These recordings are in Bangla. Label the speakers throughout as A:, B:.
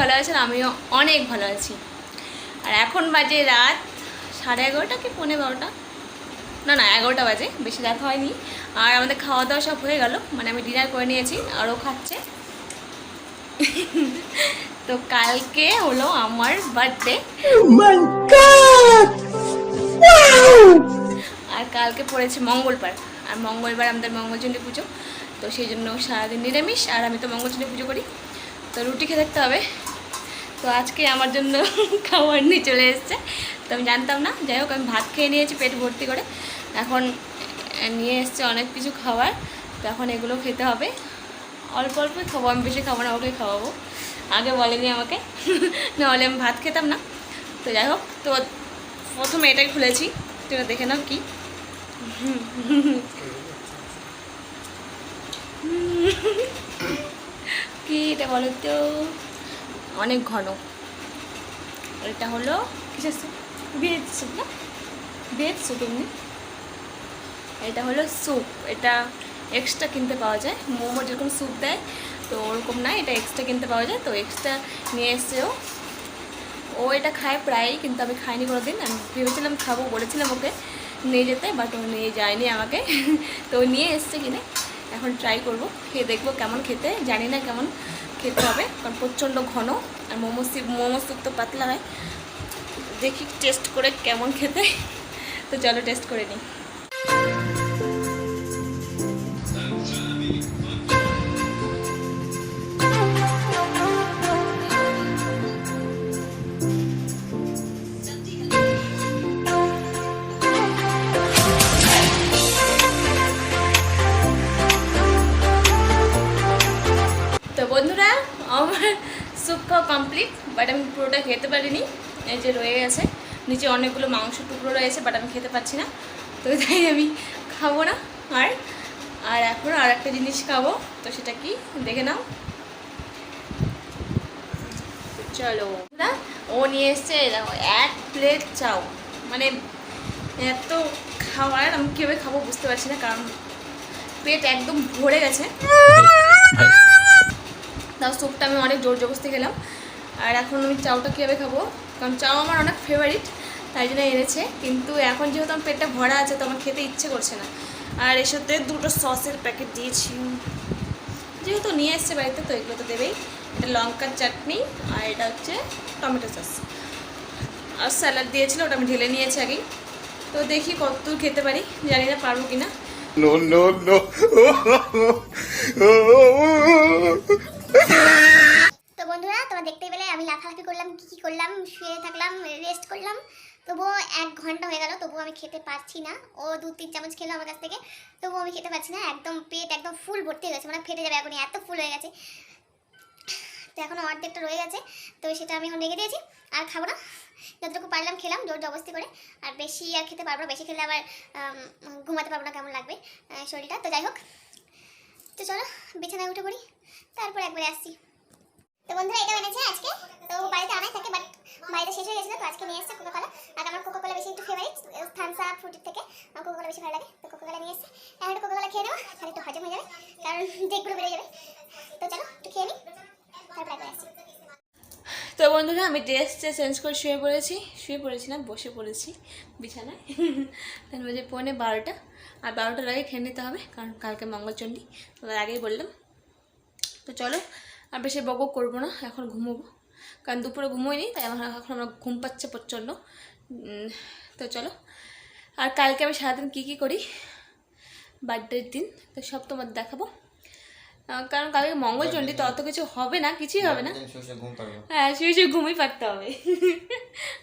A: ভালো আছেন আমিও অনেক ভালো আছি। আর এখন বাজে রাত সাড়ে এগারোটা কি পৌনে বারোটা? না না এগারোটা বাজে বেশি রাত হয়নি। আর আমাদের খাওয়া দাওয়া সব হয়ে গেল মানে আমি ডিনার করে নিয়েছি আরও খাচ্ছে। তো কালকে হলো আমার বার্থডে। আর কালকে পড়েছে মঙ্গলবার আর মঙ্গলবার আমাদের মঙ্গলচণ্ডী পুজো। তো সেই জন্য সারাদিন নিরামিষ আর আমি তো মঙ্গলচণ্ডী পুজো করি। তো রুটি খেয়ে থাকতে হবে। তো আজকে আমার জন্য খাবার নিয়ে চলে এসেছে। তো আমি জানতাম না, যাই হোক, আমি ভাত খেয়ে নিয়েছি পেট ভর্তি করে। এখন নিয়ে এসছে অনেক কিছু খাবার, তো এখন এগুলো খেতে হবে। অল্প অল্পই খাব, আমি বেশি খাব না ওকে খাওয়াবো। আগে বলেনি আমাকে, নাহলে আমি ভাত খেতাম না। তো যাই হোক, তো প্রথমে এটাই খুলেছি তো দেখে নাও কি। কি এটা বলো তো? অনেক ঘন। এটা হলো কিসের স্যুপ? ভেজ স্যুপ না? ভেজ স্যুপ এমনি। এটা হলো স্যুপ। এটা এক্সট্রা কিনতে পাওয়া যায়। মোমো যেরকম স্যুপ দেয়, তো ওরকম না, এটা এক্সট্রা কিনতে পাওয়া যায়। তো এক্সট্রা নিয়ে এসছেও ও। এটা খায় প্রায়ই, কিন্তু আমি খাইনি কোনো দিন আমি ভেবেছিলাম খাব, বলেছিলাম ওকে নিয়ে যেতে বাট ও নিয়ে যায়নি আমাকে। তো নিয়ে এসছে কিনে। এখন ট্রাই করব। খেয়ে দেখব কেমন খেতে, জানি না কেমন। খেতে হবে, কারণ প্রচণ্ড ঘন, আর মোমো মোমো স্যুপ তো পাতলা হয়। দেখি টেস্ট করে কেমন খেতে। তো চলো টেস্ট করে নিই। খেতে পারিনি এই যে রয়ে গেছে। নিচে অনেকগুলো মাংস টুকরো রয়েছে বাট আমি খেতে পারছি না। তো তাই আমি খাব না আর আর এখন আর একটা জিনিস খাব তো সেটা কি? দেখে নাও। চলো। না ও নিয়ে এসছে দেখো এক প্লেট চাও। মানে এত খাওয়ার আমি কীভাবে খাব বুঝতে পারছি না কারণ পেট একদম ভরে গেছে। তাও স্যুপটা আমি অনেক জোর জবস্তি খেলাম। আর এখন আমি চাউটা কীভাবে খাব কারণ চাউ আমার অনেক ফেভারিট তাই জন্য এনেছে কিন্তু এখন যেহেতু আমার পেটটা ভরা আছে তো আমার খেতে ইচ্ছে করছে না আর এর সাথে দুটো সসের প্যাকেট দিয়েছি যেহেতু নিয়ে এসছে বাড়িতে তো এগুলো তো দেবেই এটা লঙ্কার চাটনি আর এটা হচ্ছে টমেটো সস আর স্যালাড দিয়েছিল ওটা আমি ঢেলে নিয়েছি আগেই তো দেখি কতদূর খেতে পারি জানি না পারব কি না.
B: তো বন্ধুরা তোমরা দেখতেই পেলে আমি লাফালাফি করলাম, কি কি করলাম, শুয়ে থাকলাম রেস্ট করলাম। তবুও এক ঘণ্টা হয়ে গেল, তবুও আমি খেতে পারছি না। ও দু তিন চামচ খেলো আমার কাছ থেকে, তবুও আমি খেতে পারছি না। একদম পেট একদম ফুল ভর্তি হয়ে গেছে মানে ফেটে যাবে এখন এত ফুল হয়ে গেছে। তো এখনও অর্ধেকটা রয়ে গেছে, তো সেটা আমি এখন রেখে দিয়েছি। আর খাব না, যতটুকু পারলাম খেলাম, জোর জবস্তি করে। আর বেশি আর খেতে পারব না, বেশি খেলে আবার ঘুমাতে পারব না কেমন লাগবে শরীরটা। তো যাই হোক, তো চলো, বিছানায় উঠে পড়ি, তারপর একবারে আসছি। তো বন্ধুরা এটা এনেছে আজকে। তো বাড়িতে আনাই থাকে বাট বাইরে শেষ হয়ে গেছিল, তো আজকে নিয়ে এসেছে কোকা কোলা আর আমার কোকা কোলা বেশি একটু ফেভারিট থামস আপ ফ্রুটির থেকে। আমার কোকা কোলা বেশি ভালো লাগে। তো কোকা কোলা নিয়ে এসেছে। এখন একটু কোকা কোলা খেয়ে নেব, তাহলে একটু হজম হয়ে যাবে, কারণ ডেকগুলো বেড়ে যাবে। তো চলো, একটু খেয়ে নিই তারপর একবার আসছি।
A: তো বন্ধুরা, আমি ড্রেস ড্রেসটা চেঞ্জ করে শুয়ে পড়েছি। শুয়ে পড়েছি না, বসে পড়েছি, বিছানায়। তার মধ্যে পৌনে বারোটা। আর বারোটার আগে খেয়ে নিতে হবে, কারণ কালকে মঙ্গলচণ্ডী। তার আগেই বললাম। তো চলো আর বেশি বক করব না এখন ঘুমোবো। কারণ দুপুরে ঘুমোইনি তাই আমার এখন আমার ঘুম পাচ্ছে প্রচণ্ড। তো চলো। আর কালকে আমি সারাদিন কী কী করি? বার্থডের দিন তো সব তোমার দেখাবো। কারণ কালকে মঙ্গলচণ্ডী তো অত কিছু হবে না কিছুই হবে না। হ্যাঁ শুয়ে শুয়ে ঘুমিয়ে পারতে হবে।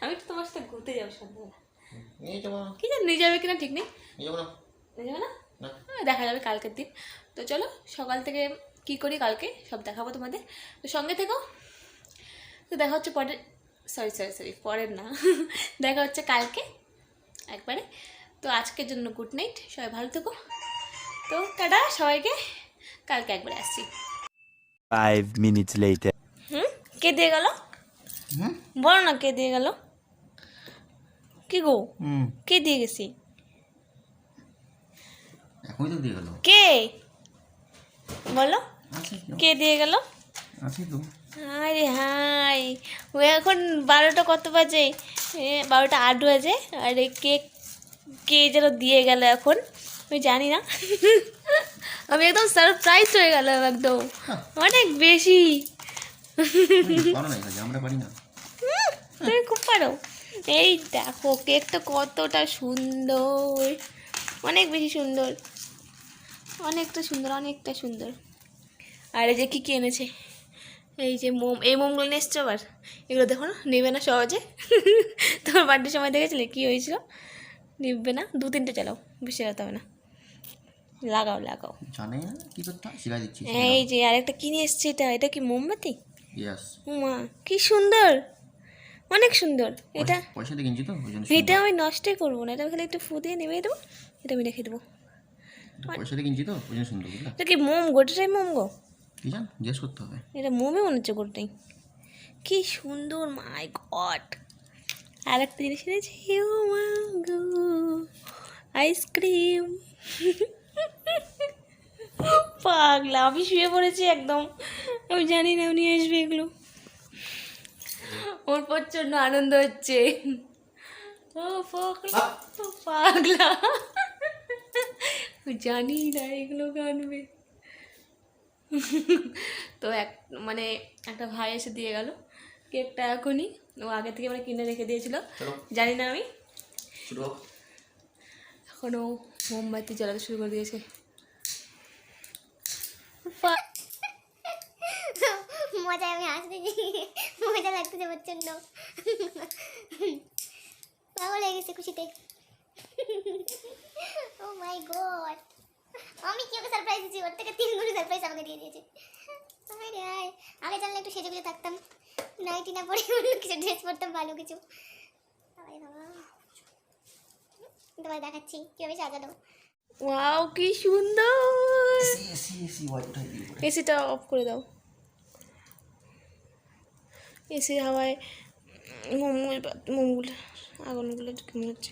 A: আমি তো তোমার সাথে ঘুরতে যাব সন্ধ্যাবেলা। কি জানি নিয়ে যাবে কিনা ঠিক নেই।
C: নিয়ে যাব না।
A: হ্যাঁ, দেখা যাবে কালকের দিন। তো চলো সকাল থেকে কি করি কালকে? সব দেখাবো তোমাদের। তো সঙ্গে থেকো। তো দেখা হচ্ছে পরের সরি সরি সরি পরের না। দেখা হচ্ছে কালকে একবারে। তো আজকের জন্য গুড নাইট সবাই ভালো থেকো। তো টাটা সবাইকে। কালকে একবারে আসছি।
D: Five minutes later.
A: হুম? কে দিয়ে গেল?
C: হুম?
A: বলো না কে দিয়ে গেল। কি গো? কে দিয়ে গেছি?
C: এখনই তো দিয়ে গেল।
A: কে? বলো। কে দিয়ে গেল?
C: আছে তো।
A: আরে হাই ও এখন বারোটা কত বাজে? বারোটা আট বাজে। আর কেক কে যেন দিয়ে গেল এখন? আমি জানি না। আমি একদম সারপ্রাইজ হয়ে গেল একদম। অনেক বেশি। তুমি খুব পারো। এই দেখো কেকটা কতটা সুন্দর। অনেক বেশি সুন্দর। অনেকটা সুন্দর অনেকটা সুন্দর। আর এই যে কী কী এনেছে? এই যে মোম এই মোমগুলো নিয়ে এসছো আবার? এগুলো দেখো না নেবে না সহজে। তোমার বার্থডে সময় দেখেছিলে? কী হয়েছিল? নিবে না? দু তিনটে চালাও বেশি লাগাতে হবে না। লাগাও লাগাও।
C: জানে না কি করতে শিখাই দিচ্ছি
A: এই যে আরেকটা কিনে এসছে এটা? এটা কি মোমবাতি?
C: ইয়াস
A: মা কি সুন্দর! অনেক সুন্দর। এটা
C: পয়সা দিয়ে কিনছি তো
A: এটা আমি নষ্টই করব না এটা খালি একটু ফু দিয়ে নেমে দেবো এটা আমি রেখে দেবো।
C: পয়সা দিয়ে কিনছি তো ওই জন্য সুন্দর
A: এটা কি মোম? গোটাটাই মোম গো?
C: কি জান, জিজ্ঞেস করতে হবে।
A: এটা মোমে মনে হচ্ছে গোটাই কি সুন্দর মাই গড আর একটা জিনিস এনেছি। ও মা গো, আইসক্রিম। পাগলা, আমি শুয়ে পড়েছি একদম। আমি জানি না উনি আসবে এগুলো। ওর প্রচণ্ড আনন্দ হচ্ছে। ও পাগলা পাগলা। জানি না এগুলো আনবে তো এক মানে একটা ভাই এসে দিয়ে গেল কেকটা এখনই। ও আগে থেকে মানে কিনে রেখে দিয়েছিল। জানি না আমি। এখনও মোমবাতি জ্বালাতে শুরু করে দিয়েছে।
B: মজায় আমি হাসতেছি মজা লাগতেছে প্রচণ্ড পাগল হয়ে গেছে খুশিতে। Oh my god. আমি কি ওকে সারপ্রাইজ দিয়েছি? ওর থেকে তিন গুণ সারপ্রাইজ আমাকে দিয়ে দিয়েছে। আরে আয় আগে জানলে একটু সেজে গুজে থাকতাম। নাইটি না পরে অন্য কিছু ড্রেস পরতাম ভালো কিছু। আরে বাবা। তোমায় দেখাচ্ছি কীভাবে সাজানো।
A: ওয়াও কি সুন্দর!
C: এসি এসি এসি
A: এসিটা অফ করে দাও। এসির হাওয়ায় মোমগুলো মোমগুলো আগুনগুলো কেমন হচ্ছে।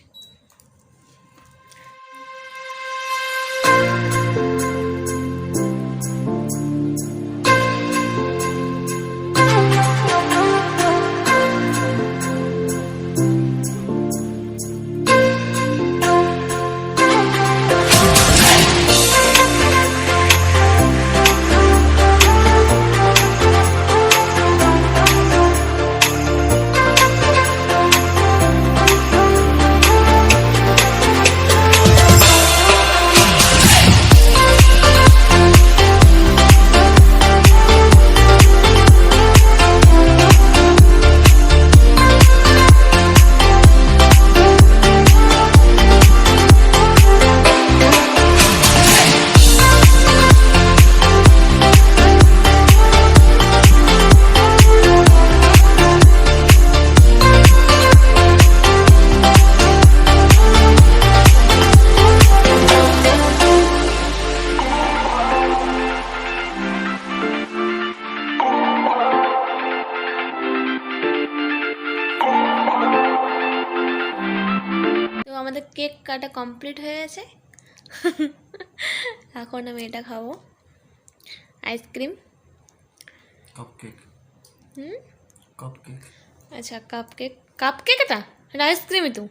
A: আমাদের কেক কাটা কমপ্লিট হয়ে গেছে। এখন আমি এটা খাব। Ice cream.
C: কাপ
A: হুম?
C: কাপ
A: আচ্ছা কাপ কেক কাপ কেক এটা? এটা আইসক্রিমই তো।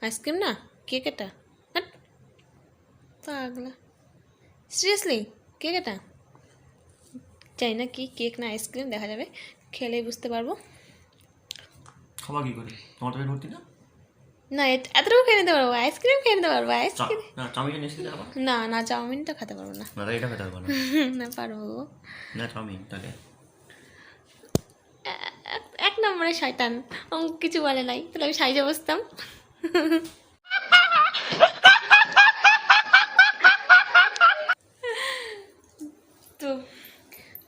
A: আইসক্রিম না কেক এটা। পাগলা। সিরিয়াসলি কেক এটা? চাই না কি কেক না আইসক্রিম দেখা যাবে। খেলেই বুঝতে পারব।
C: খাওয়া কি করে? তোমার পেট ভর্তি না?
A: না এত- এতটুকু খেয়ে নিতে পারব আইসক্রিম খেয়ে নিতে পারব আইসক্রিম
C: না চাউমিন
A: না না চাউমিনটা খেতে পারব না।
C: না এটা খেতে পারব না।
A: না পারব।
C: না চাউমিন তাহলে
A: এক- নম্বরে শয়তান অঙ্ক কিছু বলে নাই তাহলে আমি সাইজে বসতাম। তো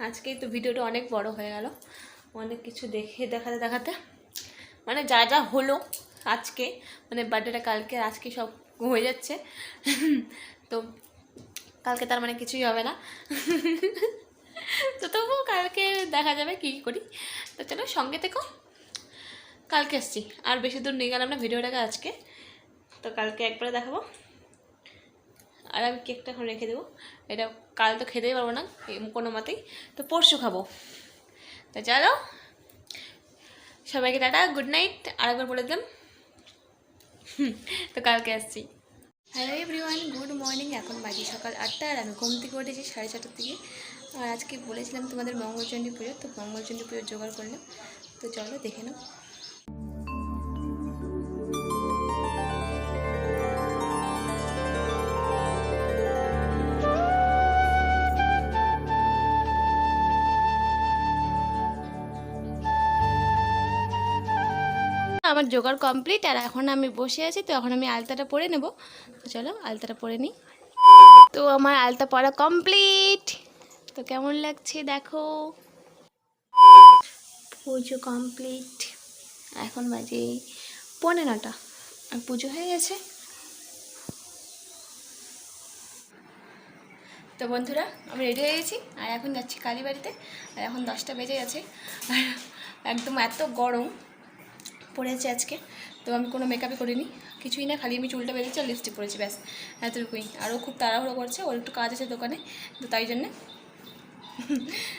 A: আজকেই তো ভিডিওটা অনেক বড় হয়ে গেল অনেক কিছু দেখে দেখাতে দেখাতে মানে যা যা হলো আজকে মানে বার্থডেটা কালকে, আজকে সব হয়ে যাচ্ছে। তো কালকে তার মানে কিছুই হবে না। তো তবুও কালকে দেখা যাবে কী করি। তো চলো সঙ্গে থেকো। কালকে আসছি। আর বেশি দূর নিয়ে গেলাম না ভিডিওটাকে আজকে। তো কালকে একবারে দেখাবো। আর আমি কেকটা এখন রেখে দেবো। এটা কাল তো খেতেই পারব না কোনো মতেই। তো পরশু খাব। তো চলো। সবাইকে টাটা, গুড নাইট। আরেকবার বলে দিলাম। তো কালকে আসছি। হ্যালো এভরিওয়ান গুড মর্নিং এখন বাজি সকাল আটটা আর আমি ঘুম থেকে উঠেছি সাড়ে চারটার থেকে আর আজকে বলেছিলাম তোমাদের মঙ্গলচণ্ডী পুজো, তো মঙ্গলচণ্ডী পুজোর জোগাড় করলাম। তো চলো দেখে নাও। আমার জোগাড় কমপ্লিট, আর এখন আমি বসে আছি, তো এখন আমি আলতাটা পরে নেব। তো চলো, আলতাটা পরে নিই। তো আমার আলতা পরা কমপ্লিট। তো কেমন লাগছে দেখো। পুজো কমপ্লিট। এখন বাজে পৌনে নটা আর পুজো হয়ে গেছে। তো বন্ধুরা, আমি রেডি হয়ে গেছি, আর এখন যাচ্ছি কালীবাড়িতে। আর এখন দশটা বেজে গেছে। আর একদম এত গরম। পড়েছে আজকে। তো আমি কোনো মেকআপই করিনি, কিছুই না, খালি আমি চুলটা বেঁধেছি আর লিপস্টিক পরেছি, ব্যাস। এতটুকুই। আরও খুব তাড়াহুড়ো করছে, ওর একটু কাজ আছে দোকানে, তো তাই জন্যে।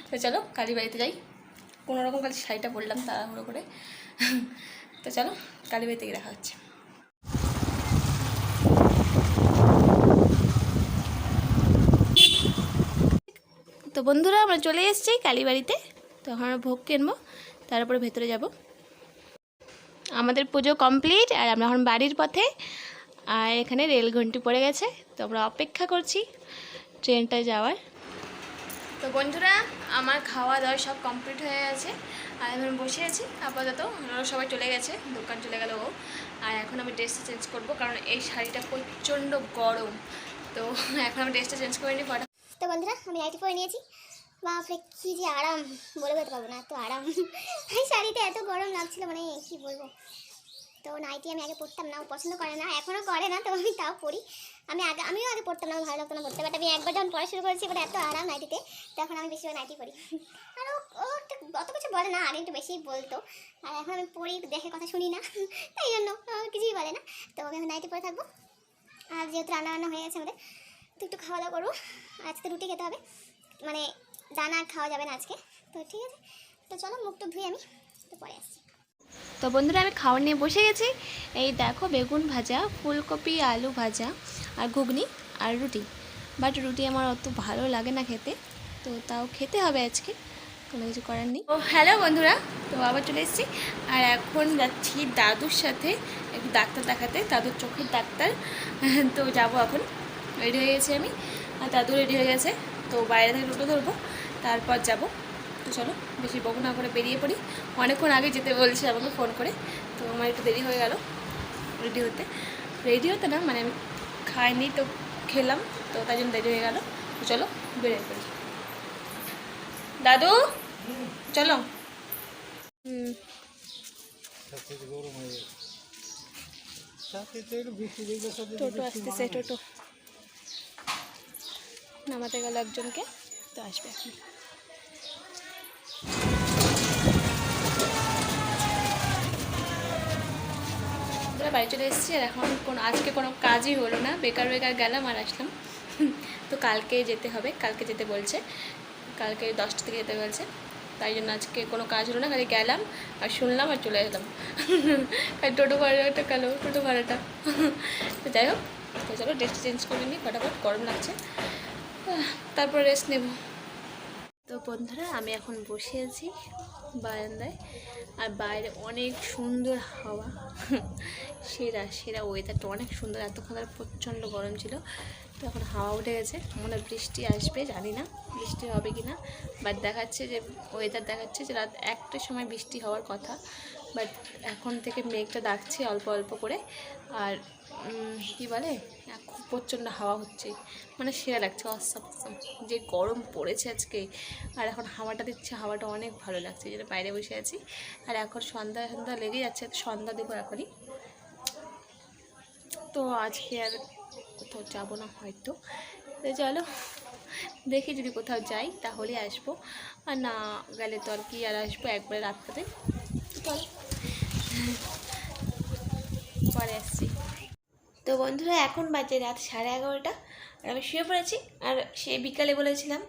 A: তো চলো কালী বাড়িতে যাই। কোনো রকম খালি শাড়িটা পরলাম তাড়াহুড়ো করে। তো চলো কালী বাড়িতে দেখা হচ্ছে। তো বন্ধুরা, আমরা চলে এসেছি কালীবাড়িতে তো আমরা ভোগ কিনবো, তারপরে ভেতরে যাব। আমাদের পুজো কমপ্লিট আর আমরা এখন বাড়ির পথে। আর এখানে রেল ঘন্টি পড়ে গেছে, তো আমরা অপেক্ষা করছি ট্রেনটা যাওয়ার। তো বন্ধুরা, আমার খাওয়া দাওয়া সব কমপ্লিট হয়ে গেছে। আর এখন বসে আছি, আপাতত ওরা সবাই চলে গেছে, দোকান চলে গেল ও। আর এখন আমি ড্রেসটা চেঞ্জ করব, কারণ এই শাড়িটা প্রচণ্ড গরম। তো এখন আমি ড্রেসটা চেঞ্জ করে নিই
B: তো বন্ধুরা, আমি নাইটি পরে নিয়েছি। বাপরে, কি যে আরাম, বলে বলতে পারব না, এত আরাম। এই শাড়িতে এত গরম লাগছিল মানে কি বলব? তো নাইটি আমি আগে পরতাম না পছন্দ করে না এখনও করে না, তো আমি তাও পরি। আমি আগে, আমিও আগে পরতাম না ভালো লাগতো না পড়তে বাট আমি একবার যখন পড়া শুরু করেছি এবার এত আরাম নাইটিতে, তখন আমি বেশিরভাগ নাইটি পরি। আর ও অত কিছু বলে না, আগে একটু বেশিই বলতো। আর এখন আমি পড়ি দেখে কথা শুনি না, তাই জন্য কিছুই বলে না। তো আমি এখন নাইটি পরে থাকব। আর যেহেতু রান্না বান্না হয়ে গেছে আমাদের, তো একটু খাওয়া দাওয়া করব। আজকে রুটি খেতে হবে মানে দানা খাওয়া যাবে না আজকে। তো ঠিক আছে, তো চলো মুখটা ধুই আমি তো পরে আসছি।
A: তো বন্ধুরা, আমি খাওয়ার নিয়ে বসে গেছি। এই দেখো বেগুন ভাজা, ফুলকপি, আলু ভাজা আর ঘুগনি আর রুটি। বাট রুটি আমার অত ভালো লাগে না খেতে, তো তাও খেতে হবে আজকে। কোনো কিছু করার নেই। ও হ্যালো বন্ধুরা, তো আবার চলে এসেছি। আর এখন যাচ্ছি দাদুর সাথে একটু ডাক্তার দেখাতে, দাদুর চোখের ডাক্তার। তো যাব এখন। রেডি হয়ে গেছি আমি। আর দাদু রেডি হয়ে গেছে। তো বাইরে থেকে টোটো ধরবো। তারপর যাব। তো চলো বেশি বকু না করে বেরিয়ে পড়ি। অনেকক্ষণ আগে যেতে বলছে আমাকে ফোন করে। তো আমার একটু দেরি হয়ে গেল রেডি হতে। রেডি হতে না মানে আমি খাইনি তো খেলাম তো তাই জন্য দেরি হয়ে গেল। তো চলো বেরিয়ে পড়ি। দাদু চলো। হুম। টোটো আসতেছে টোটো। নামাতে গেল একজনকে তো আসবে এখন। বাড়ি চলে এসেছি আর এখন কোনো, আজকে কোনো কাজই হলো না। বেকার বেকার গেলাম আর আসলাম। তো কালকে যেতে হবে, কালকে যেতে বলছে। কালকে দশটা থেকে যেতে বলছে। তাই জন্য আজকে কোনো কাজ হলো না, খালি গেলাম আর শুনলাম আর চলে এলাম। আর টোটো ভাড়াটা গেল টোটো ভাড়াটা। তো যাই হোক, তো চলো ড্রেসটা চেঞ্জ করে নিই, ফটাফট, গরম লাগছে। তারপর রেস্ট নেব। তো বন্ধুরা, আমি এখন বসে আছি বারান্দায়। আর বাইরে অনেক সুন্দর হাওয়া। সেরা সেরা ওয়েদারটা অনেক সুন্দর। এতক্ষণ ধরে প্রচণ্ড গরম ছিল। তো এখন হাওয়া উঠে গেছে। মনে বৃষ্টি আসবে, জানি না বৃষ্টি হবে কি না। বাট দেখাচ্ছে যে ওয়েদার দেখাচ্ছে যে, রাত একটার সময় বৃষ্টি হওয়ার কথা। বাট এখন থেকে মেঘটা ডাকছে অল্প অল্প করে। আর কি বলে? খুব প্রচণ্ড হাওয়া হচ্ছে। মানে সেরা লাগছে অসম যে গরম পড়েছে আজকে, আর এখন হাওয়াটা দিচ্ছে, হাওয়াটা অনেক ভালো লাগছে, যেটা বাইরে বসে আছি। আর এখন সন্ধ্যা সন্ধ্যা লেগে যাচ্ছে সন্ধ্যা দেবো এখনই। তো আজকে আর কোথাও যাব না হয়তো। তো চলো, দেখি যদি কোথাও যাই, তাহলে আসব। আর না গেলে তো আর কি আর আসব একবারে রাত্রে চলো, পরে আসছি। তো বন্ধুরা, এখন বাজে রাত সাড়ে এগারোটা, আর আমি শুয়ে পড়েছি। আর সে বিকালে বলেছিলাম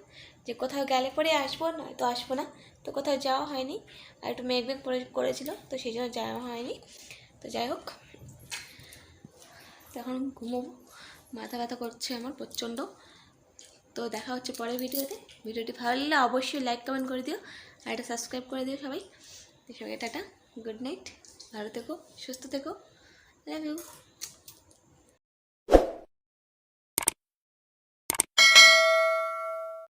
A: যে কোথাও গেলে পরে আসব না তো আসব না। তো কোথাও যাওয়া হয়নি, আর একটু মেঘ মেঘ করে করেছিল, তো সেই জন্য যাওয়া হয়নি। তো যাই হোক এখন ঘুমোবো। মাথা ব্যথা করছে আমার প্রচণ্ড। তো দেখা হচ্ছে পরের ভিডিওতে। ভিডিওটি ভালো লাগলে অবশ্যই লাইক, কমেন্ট করে দিও, আর এটা সাবস্ক্রাইব করে দিও সবাই। সবাই টাটা, গুড নাইট, ভালো থেকো, সুস্থ থেকো লাভ ইউ